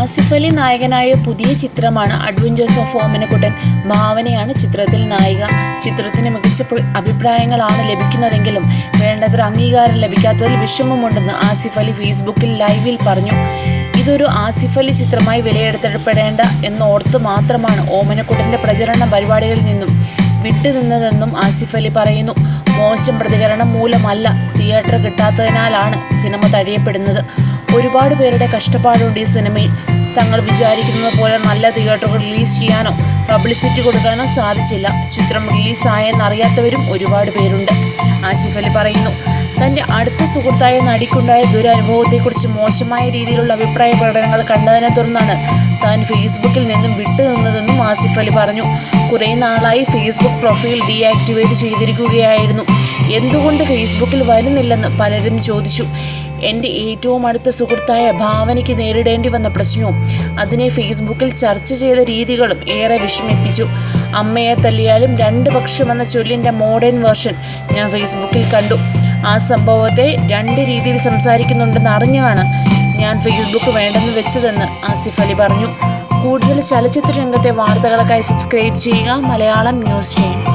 ആസിഫ് അലി നായകനായ പുതിയ ചിത്രമാണ് അഡ്വഞ്ചേഴ്സ് ഓഫ് ഓമനക്കുട്ടൻ ഭാവനയാണ് ചിത്രത്തിൽ നായിക. ചിത്രത്തിന് മികച്ച അഭിപ്രായങ്ങളാണ് ലഭിക്കുന്നതെങ്കിലും വേണ്ടത്ര അംഗീകാരം ലഭിക്കാത്തതിൽ വിഷമമുണ്ടെന്ന് ആസിഫ് അലി ഫേസ്ബുക്കിൽ ലൈവിൽ പറഞ്ഞു. ഇതൊരു ആസിഫ് അലി ചിത്രമായി വിലയിരുത്തപ്പെടേണ്ട എന്നോർത്ത് മാത്രമാണ് ഓമനക്കുട്ടന്റെ പ്രചരണ പരിപാടികളിൽ നിന്നും വിട്ടുനിന്നതെന്നും ആസിഫ് അലി പറയുന്നു. മോശം പ്രതികരണം മൂലമല്ല തിയേറ്റർ കിട്ടാത്തതിനാലാണ് സിനിമ തഴിയപ്പെടുന്നത് ഒരുപാട് പേരുടെ കഷ്ടപ്പാടുണ്ട് ഈ സിനിമയിൽ. തങ്ങൾ വിചാരിക്കുന്നത് പോലെ നല്ല തിയേറ്ററുകൾ റിലീസ് ചെയ്യാനോ പബ്ലിസിറ്റി കൊടുക്കാനോ സാധിച്ചില്ല. ചിത്രം റിലീസായെന്നറിയാത്തവരും ഒരുപാട് പേരുണ്ട്. ആസിഫ് അലി പറയുന്നു തന്റെ അടുത്ത സുഹൃത്തായ നടിക്കുണ്ടായ ദുരനുഭവത്തെക്കുറിച്ച് മോശമായ രീതിയിലുള്ള അഭിപ്രായ പ്രകടനങ്ങൾ കണ്ടതിനെ തുടർന്നാണ് താൻ ഫേസ്ബുക്കിൽ നിന്നും വിട്ടുനിന്നതെന്നും ആസിഫ് അലി പറഞ്ഞു. കുറേ നാളായി ഫേസ്ബുക്ക് പ്രൊഫൈൽ ഡീആക്ടിവേറ്റ് ചെയ്തിരിക്കുകയായിരുന്നു. എന്തുകൊണ്ട് ഫേസ്ബുക്കിൽ വരുന്നില്ലെന്ന് പലരും ചോദിച്ചു. എന്റെ ഏറ്റവും അടുത്ത സുഹൃത്തായ ഭാവനയ്ക്ക് നേരിടേണ്ടി വന്ന പ്രശ്നവും അതിനെ ഫേസ്ബുക്കിൽ ചർച്ച ചെയ്ത രീതികളും ഏറെ വിഷമിപ്പിച്ചു. അമ്മയെ തല്ലിയാലും രണ്ട് പക്ഷമെന്ന ചൊല്ലിന്റെ മോഡേൺ വേർഷൻ ഞാൻ ഫേസ്ബുക്കിൽ കണ്ടു. ആ സംഭവത്തെ രണ്ട് രീതിയിൽ സംസാരിക്കുന്നുണ്ടെന്ന് അറിഞ്ഞാണ് ഞാൻ ഫേസ്ബുക്ക് വേണ്ടെന്ന് വെച്ചതെന്ന് ആസിഫ് അലി പറഞ്ഞു. കൂടുതൽ ചലച്ചിത്ര രംഗത്തെ വാർത്തകൾക്കായി സബ്സ്ക്രൈബ് ചെയ്യുക. Malayalam news time